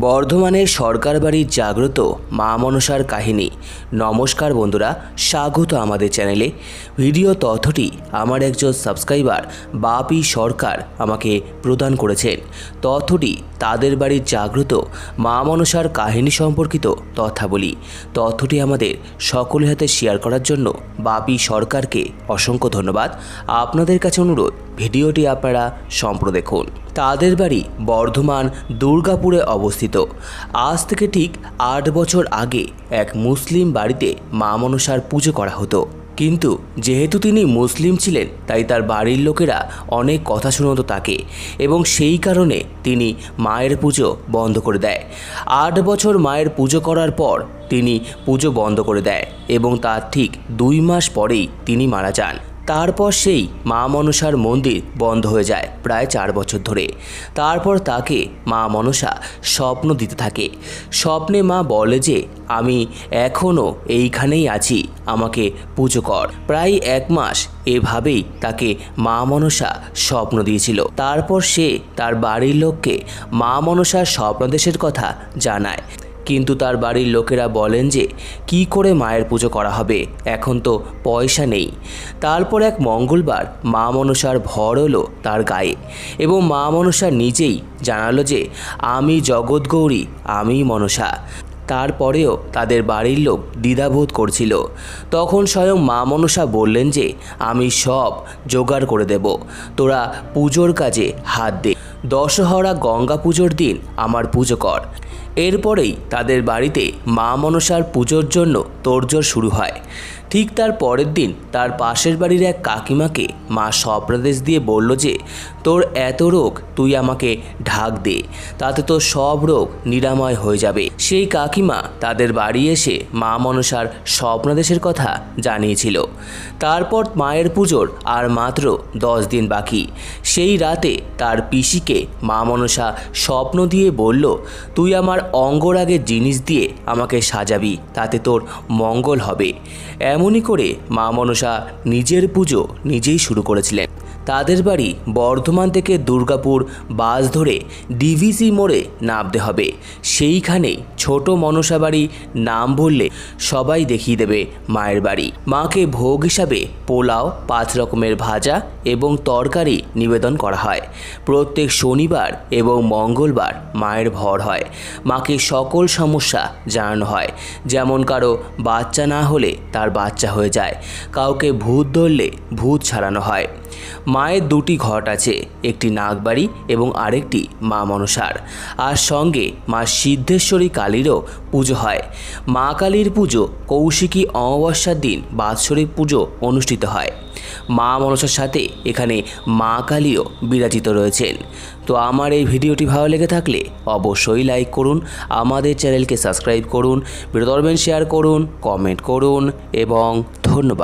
বর্ধমানের সরকার বাড়ির জাগ্রত মা মনসার কাহিনী। নমস্কার বন্ধুরা, স্বাগত আমাদের চ্যানেলে। ভিডিও তথ্যটি আমার একজন সাবস্ক্রাইবার, বাপি সরকার, আমাকে প্রদান করেছেন। তথ্যটি তাদের বাড়ির জাগ্রত মা মনসার কাহিনী সম্পর্কিত তথ্যাবলী। তথ্যটি আমাদের সকলের হাতে শেয়ার করার জন্য বাপি সরকারকে অসংখ্য ধন্যবাদ। আপনাদের কাছে অনুরোধ, ভিডিওটি আপনারা সম্প্র দেখুন। তাদের বাড়ি বর্ধমান, দুর্গাপুরে অবস্থিত। আজ থেকে ঠিক আট বছর আগে এক মুসলিম বাড়িতে মা মনসার পুজো করা হতো। কিন্তু যেহেতু তিনি মুসলিম ছিলেন, তাই তার বাড়ির লোকেরা অনেক কথা শুনতো তাকে এবং সেই কারণে তিনি মায়ের পুজো বন্ধ করে দেয়। আট বছর মায়ের পুজো করার পর তিনি পুজো বন্ধ করে দেয় এবং তার ঠিক দুই মাস পরেই তিনি মারা যান। তারপর সেই মা মনসার মন্দির বন্ধ হয়ে যায় প্রায় চার বছর ধরে। তারপর তাকে মা মনসা স্বপ্ন দিতে থাকে। স্বপ্নে মা বলে যে, আমি এখনও এইখানেই আছি, আমাকে পুজো কর। প্রায় এক মাস এভাবেই তাকে মা মনসা স্বপ্ন দিয়েছিল। তারপর সে তার বাড়ির লোককে মা মনসার স্বপ্নদেশের কথা জানায়। কিন্তু তার বাড়ির লোকেরা বলেন যে, কি করে মায়ের পুজো করা হবে? এখন তো পয়সা নেই। তারপর এক মঙ্গলবার মা মনসার ভর হলো তার গায়ে এবং মা মনসা নিজেই জানালো যে, আমি জগৎগৌরী আমি মনসা। তারপরেও তাদের বাড়ির লোক দ্বিধাবোধ করছিল। তখন স্বয়ং মা মনসা বললেন যে, আমি সব জোগাড় করে দেব। তোরা পুজোর কাজে হাত দে। দশহরা গঙ্গা পুজোর দিন আমার পুজো কর। এরপরেই তাদের বাড়িতে মা মনসার পুজোর জন্য তোড়জোড় শুরু হয়। ঠিক তার পরের দিন তার পাশের বাড়ির এক কাকিমাকে মা স্বপ্নাদেশ দিয়ে বলল যে, তোর এত রোগ, তুই আমাকে ঢাক দে, তাতে তোর সব রোগ নিরাময় হয়ে যাবে। সেই কাকিমা তাদের বাড়ি এসে মা মনসার স্বপ্নাদেশের কথা জানিয়েছিল। তারপর মায়ের পুজোর আর মাত্র দশ দিন বাকি। সেই রাতে তার পিসিকে মা মনসা স্বপ্ন দিয়ে বলল, তুই আমার অঙ্গরাগের জিনিস দিয়ে আমাকে সাজাবি, তাতে তোর মঙ্গল হবে। এমনই করে মা মনসা নিজের পুজো নিজেই শুরু করেছিলেন। তাদের বাড়ি বর্ধমান থেকে দুর্গাপুর বাস ধরে ডিভিসি মোড়ে নামতে হবে। সেইখানে ছোট মনসা বাড়ি নাম বললে সবাই দেখিয়ে দেবে মায়ের বাড়ি। মাকে ভোগ হিসাবে পোলাও, পাঁচ রকমের ভাজা এবং তরকারি নিবেদন করা হয়। প্রত্যেক শনিবার এবং মঙ্গলবার মায়ের ভর হয়। মাকে সকল সমস্যা জানানো হয়। যেমন কারও বাচ্চা না হলে তার বাচ্চা হয়ে যায়। কাউকে ভূত ধরলে ভূত ছাড়ানো হয়। মায়ের দুটি ঘট আছে, একটি নাগবাড়ি এবং আরেকটি মা মনসার। আর সঙ্গে মা সিদ্ধেশ্বরী কালীরও পুজো হয়। মা কালীর পুজো কৌশিকী অমাবস্যার দিন বাৎসরিক পুজো অনুষ্ঠিত হয়। মা মনসার সাথে এখানে মা কালীও বিরাজিত রয়েছেন। তো আমার এই ভিডিওটি ভালো লেগে থাকলে অবশ্যই লাইক করুন, আমাদের চ্যানেলকে সাবস্ক্রাইব করুন ভিডিও শেয়ার করুন, কমেন্ট করুন এবং ধন্যবাদ।